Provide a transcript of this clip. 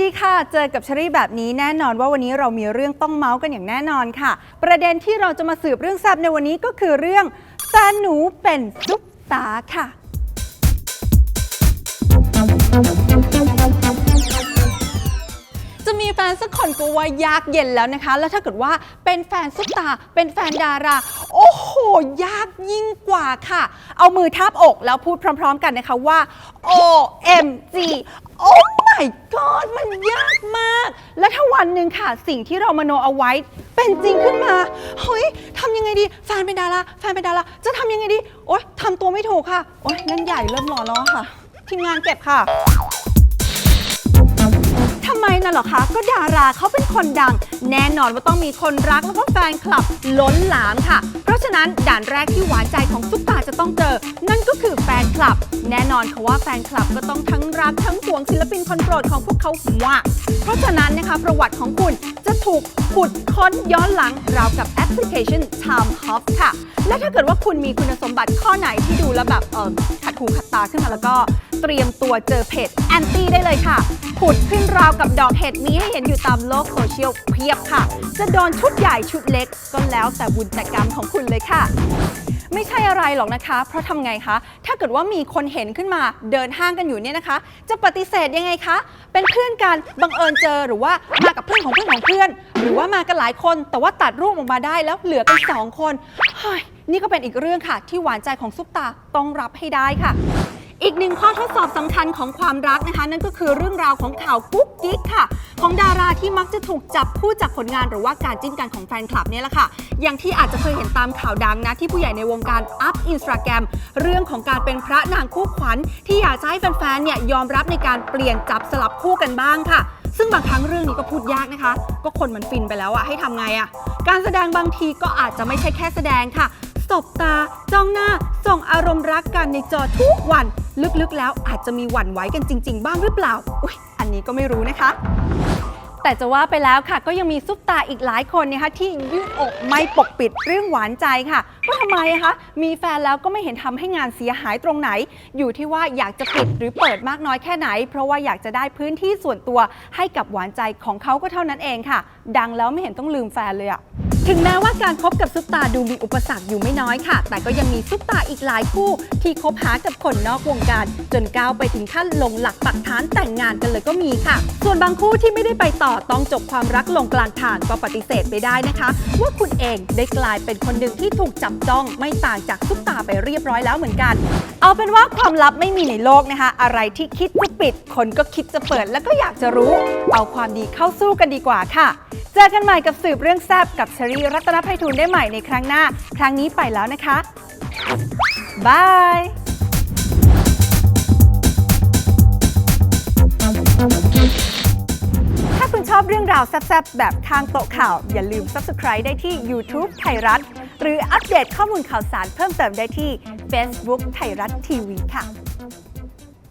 ดีค่ะ เจอกับชรี่แบบนี้แน่นอนว่าวันนี้เรามีเรื่องต้องเมาส์กันอย่างแน่นอนค่ะ ประเด็นที่เราจะมาสืบเรื่องแซบในวันนี้ก็คือเรื่องแฟนหนูเป็นซุปตาค่ะ มีแฟนสักคนก็ว่ายากเย็นแล้วนะคะ แล้วถ้าเกิดว่าเป็นแฟนซุปตา เป็นแฟนดารา โอ้โห ยากยิ่งกว่าค่ะ เอามือทาบอกแล้วพูดพร้อม ๆ กันนะคะว่า OMG โอ้ my god มันยากมาก และถ้าวันหนึ่งค่ะ สิ่งที่เรามโนเอาไว้ เป็นจริงขึ้นมา เฮ้ยทำยังไงดี แฟนเป็นดารา แฟนเป็นดารา จะทำยังไงดี โอ๊ยทำตัวไม่ถูกค่ะ โอ๊ยนั่นใหญ่เริ่มร้อแล้วอะค่ะ ทีมงานเก็บค่ะ น่ะหรอคะ ก็ดาราเขาเป็นคนดัง แน่นอนว่าต้องมีคนรักแล้วก็แฟนคลับล้นหลามค่ะ เพราะฉะนั้นด่านแรกที่หวานใจของซุปตาจะต้องเจอ นั่นก็คือแฟนคลับ แน่นอนค่ะว่าแฟนคลับก็ต้องทั้งรักทั้งหวงศิลปินคนโปรดของพวกเขามากเพราะฉะนั้นนะคะประวัติของคุณจะถูกขุดค้นย้อนหลังราวกับแอปพลิเคชัน Time Hop ค่ะ และถ้าเกิดว่าคุณมีคุณสมบัติข้อไหนที่ดูแล้วแบบเออขัดหูขัดตาขึ้นมาแล้วก็ เตรียมตัวเจอเพจแอนตี้ได้เลยค่ะ ผุดขึ้นราวกับดอกเห็ดมีให้เห็นอยู่ตามโลกโซเชียลเพียบค่ะ จะโดนชุดใหญ่ชุดเล็ก ก็แล้วแต่บุญแต่กรรมของคุณเลยค่ะไม่ใช่อะไรหรอกนะคะ เพราะทำไงคะ ถ้าเกิดว่ามีคนเห็นขึ้นมาเดินห้างกันอยู่เนี่ยนะคะ จะปฏิเสธยังไงคะ เป็นเพื่อนกันบังเอิญเจอหรือว่ามากับเพื่อนของเพื่อนของเพื่อน หรือว่ามากันหลายคน แต่ว่าตัดรูปออกมาได้แล้วเหลือกันสองคนเฮ้ยนี่ก็เป็นอีกเรื่องค่ะ ที่หวานใจของซุปตาต้องรับให้ได้ค่ะ อีกหนึ่งข้อทดสอบสำคัญของความรักนะคะ นั่นก็คือเรื่องราวของข่าวกุ๊กกิ๊กค่ะ ของดาราที่มักจะถูกจับคู่จากผลงานหรือว่าการจิ้นกันของแฟนคลับเนี่ยแหละค่ะ อย่างที่อาจจะเคยเห็นตามข่าวดังนะ ที่ผู้ใหญ่ในวงการอัพอินสตาแกรมเรื่องของการเป็นพระนางคู่ขวัญ ที่อยากจะให้แฟนๆเนี่ยยอมรับในการเปลี่ยนจับสลับคู่กันบ้างค่ะซึ่งบางครั้งเรื่องนี้ก็พูดยากนะคะ ก็คนมันฟินไปแล้วอะให้ทำไงอะการแสดงบางทีก็อาจจะไม่ใช่แค่แสดงค่ะ สบตา จ้องหน้า ส่งอารมณ์รักกันในจอทุกวัน ลึกๆแล้วอาจจะมีหวั่นไหวกันจริง ๆ บ้างหรือเปล่าอุ๊ยอันนี้ก็ไม่รู้นะคะ แต่จะว่าไปแล้วค่ะก็ยังมีซุปตาอีกหลายคนนะคะที่ยืดอกไม่ปกปิดเรื่องหวานใจค่ะว่าทำไมอะคะมีแฟนแล้วก็ไม่เห็นทำให้งานเสียหายตรงไหน อยู่ที่ว่าอยากจะปิดหรือเปิดมากน้อยแค่ไหน เพราะว่าอยากจะได้พื้นที่ส่วนตัวให้กับหวานใจของเขาก็เท่านั้นเองค่ะ ดังแล้วไม่เห็นต้องลืมแฟนเลยอะ ถึงแม้ว่าการคบกับซุปตาดูมีอุปสรรคอยู่ไม่น้อยค่ะ แต่ก็ยังมีซุปตาอีกหลายคู่ ที่คบหากับคนนอกวงการ จนก้าวไปถึงขั้นลงหลักปักฐานแต่งงานกันเลยก็มีค่ะ ส่วนบางคู่ที่ไม่ได้ไปต่อต้องจบความรักลงกลางทางก็ปฏิเสธไปได้นะคะ ว่าคุณเองได้กลายเป็นคนหนึ่งที่ถูกจับจ้องไม่ต่างจากซุปตาไปเรียบร้อยแล้วเหมือนกัน เอาเป็นว่าความลับไม่มีในโลกนะคะ อะไรที่คิดจะปิด คนก็คิดจะเปิดแล้วก็อยากจะรู้ เอาความดีเข้าสู้กันดีกว่าค่ะ เจอกันใหม่กับสืบเรื่องแซบกับเชอรี่รัตนภัยทูลได้ใหม่ในครั้งหน้า ครั้งนี้ไปแล้วนะคะ บายถ้าคุณชอบเรื่องราวแซ่บๆ แบบข้างโต๊ะข่าว อย่าลืม Subscribe ได้ที่ YouTube ไทยรัฐ หรืออัปเดตข้อมูลข่าวสารเพิ่มเติมได้ที่ Facebook ไทยรัฐทีวีค่ะ